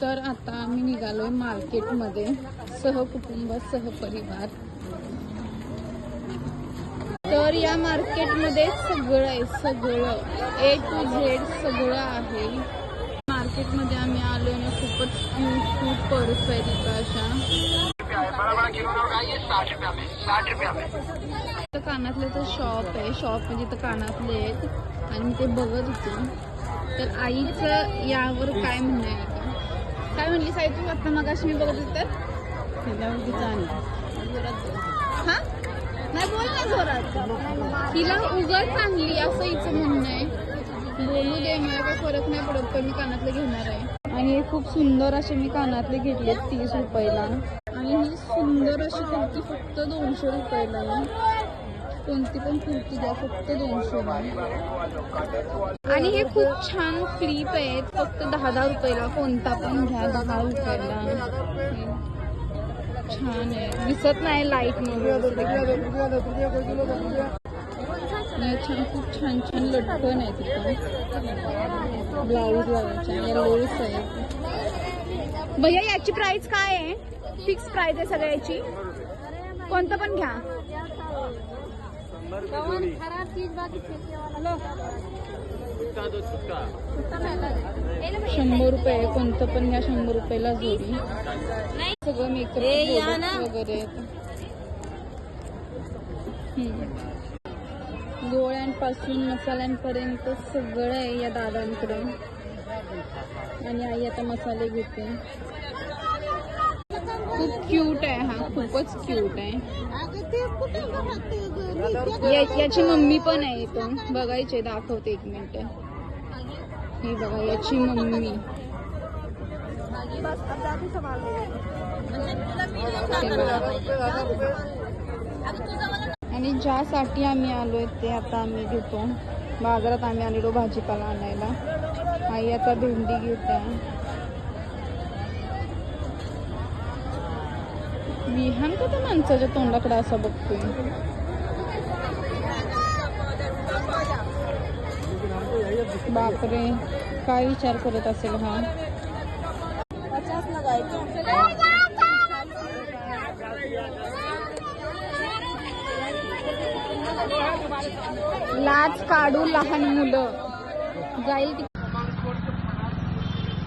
तर आता आम्ही निघालोय मार्केटमध्ये सहकुटुंब सहपरिवार. तर या मार्केटमध्ये सगळं आहे सगळं ए टू झेड सगळं आहे. मार्केटमध्ये आम्ही आलोय ना खूपच क्यूट क्यूट पर्स आहे तिथं अशा. इथं कानातल्याचं शॉप आहे. शॉप म्हणजे इथं कानातले आहेत. आणि ते बघत होते. तर आईचं यावर काय म्हणणं आहे? काय म्हणली साई तू? आता मग मी बघत तर? हा? नाही बोल ना जोरात. तिला उगत चांगली असं हिचं म्हणणं आहे. बोलू दे मला काही फरक नाही पडत पण मी कानातले घेणार आहे. आणि हे खूप सुंदर असे मी कानातले घेतले तीस रुपयाला. आणि ही सुंदर अशी कुर्ती फक्त दोनशे रुपयाला कोणती पण कुर्ती द्या फक्त दोनशे आणि हे खूप छान क्लिप आहेत फक्त दहा दहा रुपयाला. कोणता पण घ्या दहा रुपयाला. छान आहे. दिसत नाही लाइट नाही, छान खूप छान छान लटकन आहे तिथं. ब्लाऊज लावायचा आहे भैया याची प्राइस काय आहे? फिक्स प्राइस आहे सगळ्याची. कोणतं पण घ्या. शंभर रुपये कोणतं पण घ्या शंभर रुपयाला जोडी. सगळं मेकअप वगैरे. गोळ्यांपासून मसाल्यांपर्यंत सगळं आहे या दादांकडे. आणि आई आता मसाले घेते. खूप क्यूट आहे हा खूपच क्यूट आहे. या- याची मम्मी पण आहे इथं बघायचे दाखवते एक मिनिट. ही बघा याची मम्मी. ते बघा. आणि ज्यासाठी आम्ही आलोय ते आता आम्ही घेतो. बाजारात आम्ही आलेलो भाजीपाला आणायला. आई आता भेंडी घेत. आहे विहान का त्या माणसाच्या तोंडाकडे असं बघतोय? बापरे काय विचार करत असेल हा? लाच काढू लहान मुलं. जाईल